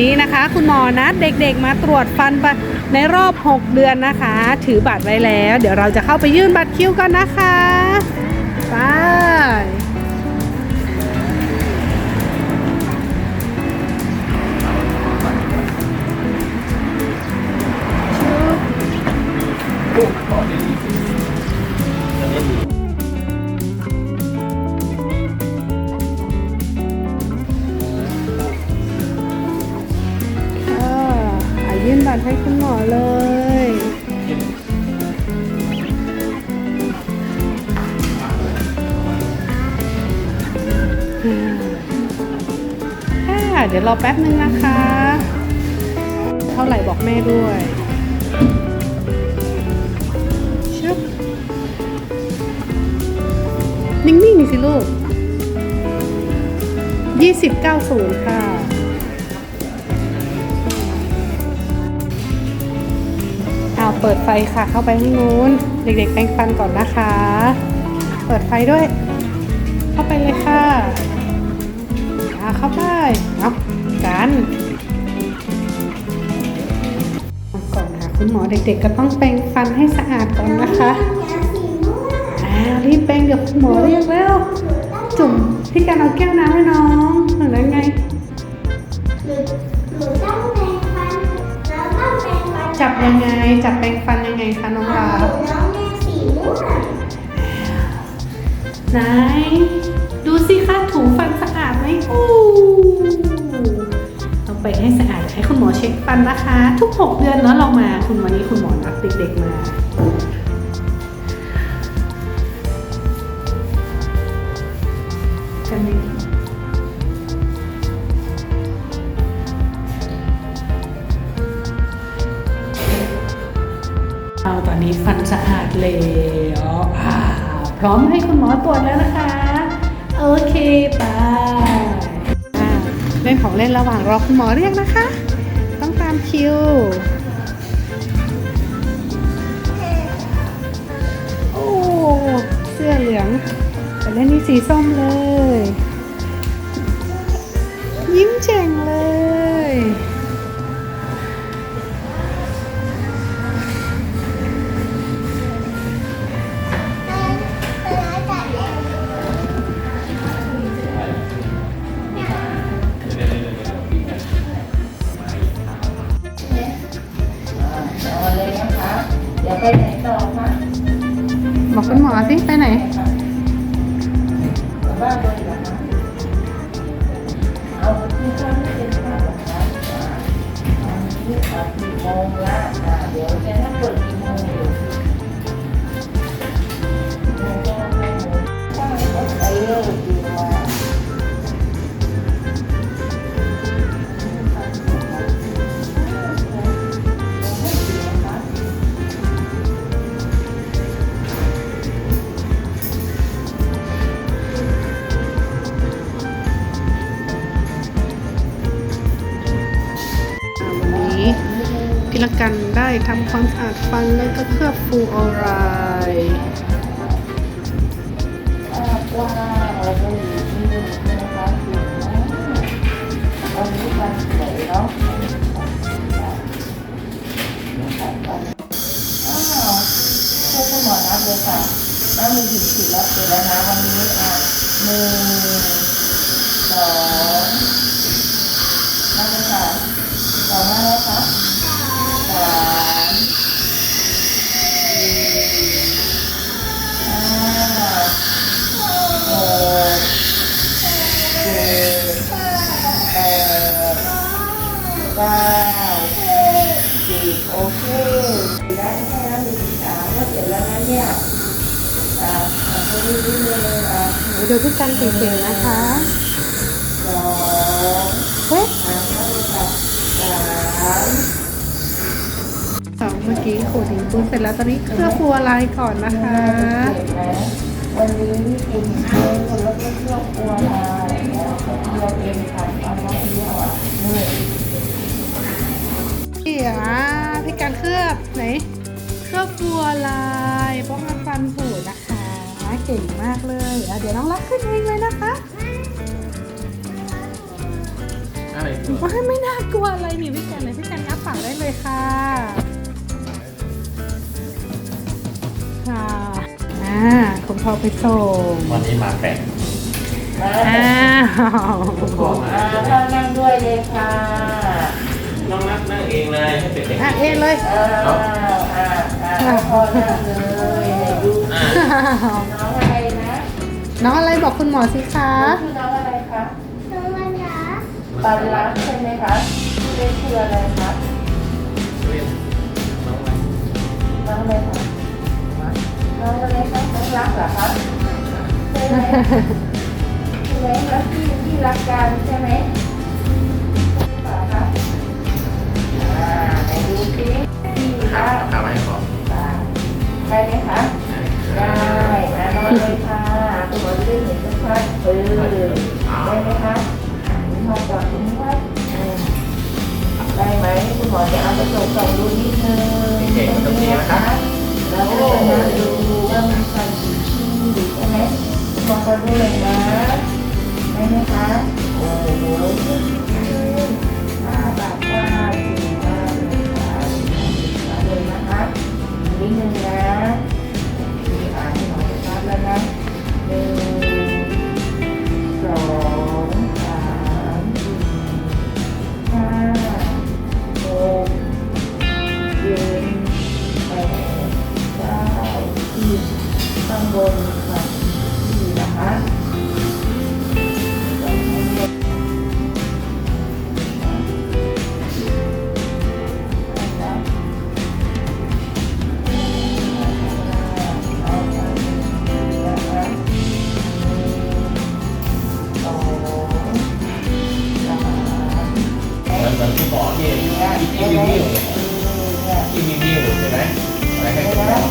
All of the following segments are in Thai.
นี้นะคะคุณหมอนัดเด็กๆมาตรวจฟันไปในรอบ 6 เดือนนะคะ ถือบัตรไว้แล้ว เดี๋ยวเราจะเข้าไปยื่นบัตรคิวกันนะคะไปค่ะ เดี๋ยวรอแป๊บนึงนะคะ เท่าไหร่บอกแม่ด้วยชึบนิ่งๆสิลูก 2090 ค่ะเอาเปิดไฟค่ะ เข้าไปข้างนู้น เด็กๆแปรงฟันก่อนนะคะ เปิดไฟด้วย เข้าไปเลยค่ะ อาเข้าไปเอากันเอาก่อนค่ะคุณหมอเด็กๆ ก็ต้องแปรงฟันให้สะอาดก่อนนะคะอ่ารีบแปรงเดี๋ยวคุณหมอเรียกแล้วจุ่มพี่การเอาแก้วน้ำให้น้องหรือไงหรือหรือต้องแปรงฟันแล้วต้องแปรงฟันจับยังไง จับแปรงฟันยังไงคะน้องลาหรือน้องแม่สีม่วงไหนดูสิคะถูฟันสะอาดไห มอู้ต้องไปให้สะอาดให้คุณหมอเช็คฟันนะคะ ทุก 6 เดือนเนาะเรามาคุณวันนี้คุณหมอนัดเด็กๆมากันไหมเอาตอนนี้ฟันสะอาดแล้วอ่าพร้อมให้คุณหมอตรวจแล้วนะคะ โอเคไป เล่นของเล่นระหว่างรอคุณหมอเรียกนะคะ ต้องตามคิว โอ้เสื้อเหลืองแต่เล่นนี่สีส้มเลย ยิ้มเฉ่งเลย ดี๋ยวไปไหนต่อคะบอกคุณหมอสิไปไหนกลับบ้านเลยเหรอคะเอาที่ข้าวไม่เป็นข้าวเหรอคะอ่าอันนี้ค่ะกี่โมงละอ่าเดี๋ยว พิรกันได้ทำความสะอาดฟันแล้วก็เคลือบฟูออไรด์อ่ากว้างแล้วก็อยู่ที่นี่นะคะตอนนี้มันสวยเนาะอ้าวช่วยคุณหมอนับเลยค่ะน้ามีหินขีดรับเลยแล้วนะวันนี้อะหนึ่งสองนับเลยค่ะสองนับแล้วค่ะ เคได้แค่นั้นหนึ่งสามก็เสร็จแล้วนะเนี่ยอะอะไปเรื่อยๆอะเดี๋ยวพี่กันเก่งๆนะคะสองเฮ้ยสามสองเมื่อกี้ขูดหินปูนเสร็จแล้วตอนนี้เคลือบฟูออไรด์ก่อนนะคะเห็นไหมวันนี้กินเองแล้วก็เครื่องครัวมาแล้วก็เที่ยเองค่อนนั้นเที่ยวอะเนื่ยะพี่กันเคลือบไหนเคลือบฟูออไรด์ป้องกันฟันผุนะคะ เก่งมากเลยอะเดี๋ยวน้องรักขึ้นเองเลยนะคะอะไรว่าไม่น่ากลัวอะไรนี่พี่กันเลยพี่กันงับปากได้เลยค่ะค่ะอ่าคุณพ่อไปส่งวันนี้มาแปลกมาอ้าวพ่อมาอ่าพ่อนั่งด้วยเลยค่ะ น้องนักนั่งเองเลยให้เป็นเด็กอะเองเลยอ้าวอ่าอ่าพ่อนั่งเลยไหนดูอ่าอ้าวน้องอะไรนะน้องอะไรบอกคุณหมอสิคะชื่อน้องอะไรคะน้องมันนะปันรักใช่ไหมคะเรียกชื่ออะไรคะเรียนน้องอะไรน้องอะไรคะน้องอะไรคะน้องรักเหรอคะใช่ไหม ได้ไหมคะ ได้นะนอนเลยค่ะคุณหมอจะได้เห็นชัดๆเออได้ไหมคะคุณหมอจอดตรงนี้ไว้อืมได้ไหมคุณหมอจะเอากระจกส่องดูนิดนึงตรงนี้นะคะแล้วก็จะดูว่ามีฟันกี่ที่ใช่ไหมคุณหมอก็ดูเลยนะได้ไหมคะโอ้โหห้าตากว้างจริงมาก นิดนึงนะมีอ่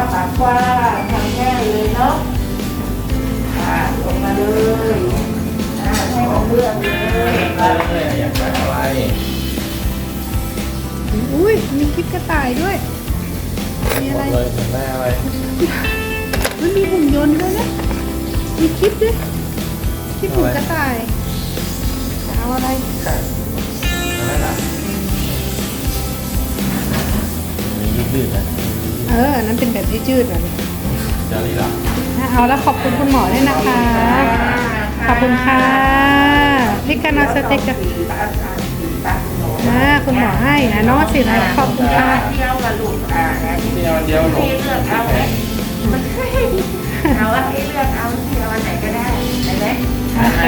าปากกว้างทำง่ายเลยเนาะอ่าลงมาเลยอ่าให้มันเลือกเลยเอออยากได้อะไรอุ้ยมีคลิปกระต่ายด้วย มีหมอะไร ดเลยอยากได้อะไรมันมีหุ่นยนต์ด้วยนะ มีคลิปด้วยคลิปหุ่นกระต่ายจะเอาอะไร อะไรล่ะยืดๆนะ เอออันนั้นเป็นแบบยืดๆแบบเจ้าลีล่ะเอาแล้วขอบคุณคุณหมอด้วยนะคะ ขอบคุณค่ะพี่กันเอาสเต็กกับอ่าคุณหมอให้นะน้องสินะขอบคุณค่ะเที่ยวกับลูกอ่านะที่เดียวเดียวหลที่งเลือกเอาไหมมันเอาว่าให้เลือกเอาที่เอาอันไหนก็ได้ได้ไหมโอเค